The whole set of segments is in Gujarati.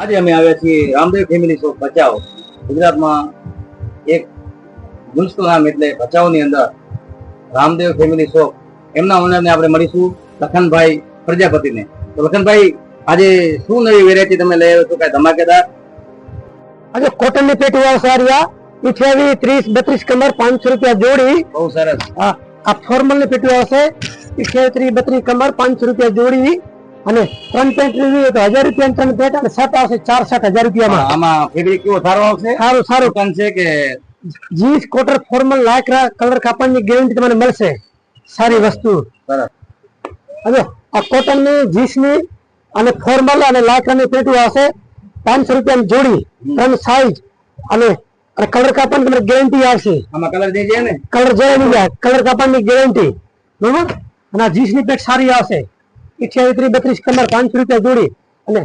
આજે અમે આવ્યા છીએ રામદેવ ફેમિલી શોપ ભચાઉ. ગુજરાતમાં એક ગુંજતું નામ એટલે ભચાઉની અંદર રામદેવ ફેમિલી શોપ એમના ઓનરને આપણે મળીશું લખનભાઈ પ્રજાપતિને. તો લખનભાઈ આજે શું નવી વેરાયટી તમે લઈ આવ્યો છો? કઈ ધમાકેદાર? આજે કોટનની પેટી આવશે આ રહ્યા ત્રીસ બત્રીસ કમર પાંચસો રૂપિયા જોડી. બહુ સરસ. હા આ ફોર્મલની પેટી આવશે ઇઠ્યાવીસ ત્રીસ બત્રીસ કમર પાંચસો રૂપિયા જોડી. અને ત્રણ પેન્ટ લેવી તો હજાર રૂપિયા ત્રણ પેન્ટ અને શર્ટ આવશે ચાર શર્ટ હજાર રૂપિયામાં. આમાં ફેબ્રિક કેવો સારો આવશે? સારું સારું. કન છે કે? Jeans cotton formal lycra colour કાપડની ગેરંટી તમને મળશે. સારી વસ્તુ. હવે આ કોટનની જીન્સની અને ફોર્મલ અને લાયકરા ની પેટી આવશે પાંચસો રૂપિયા જોડી ત્રણ સાઈઝ અને કલર કાપડ તમને ગેરંટી આવશે. આમાં કલર જે જાય ને? કલર જઈ જાય. કલર કાપડની ગેરંટી બરોબર? અને આ જીન્સની પેટ સારી આવશે. ઇઠ્યાવીસ ત્રીસ બત્રીસ કલર પાંચસો રૂપિયા જોડી. અને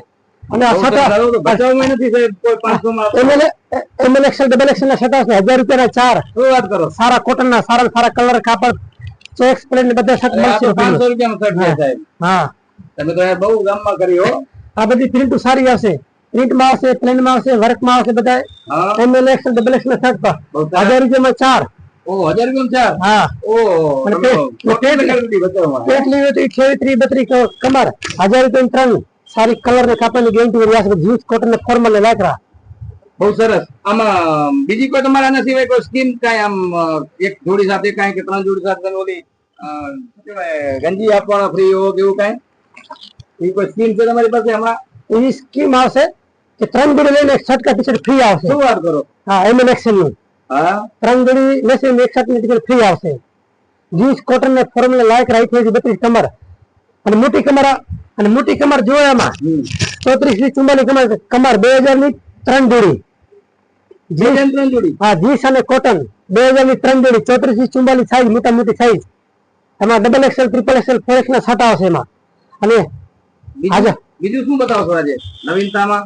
અને આ બહુ સરસ. સટા સારું તો ભચાઉમાં નથી સાહેબ કોઈ 500 માં M L M L XL double XL ના સટા છે હજાર રૂપિયાના ચાર. વાત કરો? સારા કોટન ના સારા સારા કલર કાપડ ચેક્સ પ્લેન બધા શર્ટ અરે આ તો મળશે. 500 રૂપિયાનો શર્ટ સાહેબ. હા. તમે તો બહુ ગામમાં કરી આ બધી પ્રિન્ટ સારી આવશે. પ્રિન્ટમાં આવશે પ્લેનમાં આવશે વર્કમાં આવશે બધા M L XL double XL ના શર્ટ પર હજાર રૂપિયા ચાર. કમર. હજાર રૂપિયા ત્રણ. સારી કલર ને કાપડની ગેરંટી વાળી આવશે જીન્સ કોટન ને ફોર્મલ ને લાકડા. બહુ સરસ. આમાં બીજી કોઈ તમારા આના સિવાય કોઈ સ્કીમ કાંઈ આમ એક જોડી સાથે કાંઈ કે ત્રણ જોડી સાથે ઓલી ગંજી આપવાના ફ્રી હો કે એવું કાંઈ? એ કોઈ સ્કીમ છે તમારી પાસે હમણાં એવી સ્કીમ આવશે કે ત્રણ જોડી લઈને એક શર્ટ કા ટી ફ્રી આવશે. શું વાત કરો? હા નું હા ત્રણ જોડી લેશે ને એક શર્ટની ટિકિટ ફ્રી આવશે. જીન્સ કોટન ને ફોર્મલ લાયક રાઈ થઈ બત્રીસ કમર અને મોટી કમર અને મોટી કમર જો એમાં. ચોત્રીસથી ચુમ્માલીસ કમર કમર બે હજારની ત્રણ જોડી. ત્રણ જોડી? હા જીન્સ અને કોટન બે હજારની ત્રણ જોડી. ચોત્રીસથી ચુમ્માલીસ સાઈઝ મોટા મોટી સાઈઝ એમાં double XL triple XL four X ના છાટા આવશે એમાં. અને બીજું? આજે. બીજું શું બતાવશો આજે? નવીનતામાં?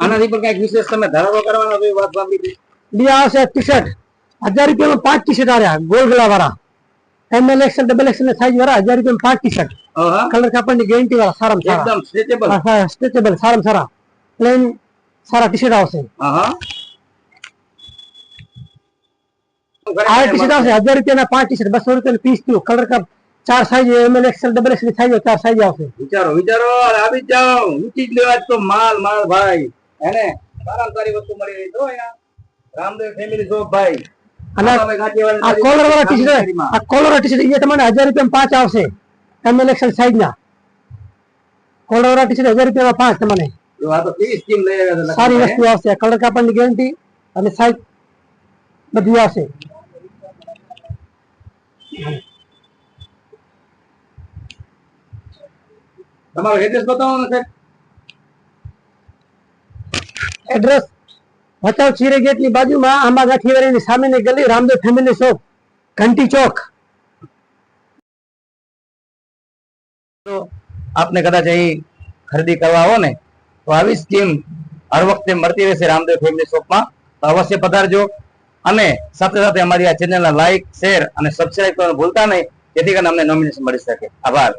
આનાથી પણ કંઈક વિશેષ તમે ધરાવો કરવાનો વાત સાંભળી હતી. બે આવશે ટી શર્ટ હજાર રૂપિયામાં પાંચ ટી શર્ટ આવ્યા ગોલ ગલા વાળા M L XL double XL size વાળા. હજાર રૂપિયામાં પાંચ ટી શર્ટ. કલર કાપડની ગેરંટી વાળા સારા. એકદમ સ્ટ્રેચેબલ હા, સ્ટ્રેચેબલ સારામાં સારા. પ્લેન સારા ટી શર્ટ આવશે આ ટી શર્ટ આવશે. હજાર રૂપિયાના પાંચ ટી શર્ટ બસો રૂપિયાનું પીસ થયું કલર કાપ ચાર size M L XL double XL size ચાર સાઈઝ આવશે. વિચારો વિચારો આવી જાઓ. ઊંચી જ લેવા તો માલ માલ ભાઈ. એને સારામાં સારી વસ્તુ મળી રહી તો અહીંયા. રામદેવ ફેમિલી શોપ ભાઈ. અને આ તમે કાઠિયાવાડી આ કોલર વાળા ટી આ કોલર વાળા ટી એ તમને હજાર રૂપિયામાં પાંચ આવશે. એમએલ એક્સેલ સાઈઝ ના. કોલર વાળા ટી હજાર રૂપિયામાં પાંચ તમને. જો આ તો કેવી સ્કીમ લઈ આવ્યા છે સારી વસ્તુ આવશે. કલર કાપડની ગેરંટી અને સાઈઝ બધી આવશે. તમારો એડ્રેસ બતાવો ને સાહેબ. એડ્રેસ ભચાઉ ચીરે ગેટની બાજુમાં આંબા ગાંઠીવાડીની સામેની ગલી રામદેવ ફેમિલી શોપ ઘંટી ચોક. આપને કદાચ અહીં ખરીદી કરવા આવો ને, તો આવી સ્કીમ હર વખતે મળતી રહેશે રામદેવ ફેમિલી શોપમાં તો અવશ્ય પધારજો. અને સાથે સાથે અમારી આ ચેનલના લાઈક શેર અને સબસ્ક્રાઈબ કરવાનું ભૂલતા નહીં, જેથી કરીને અમને નોમિનેશન મળી શકે. આભાર.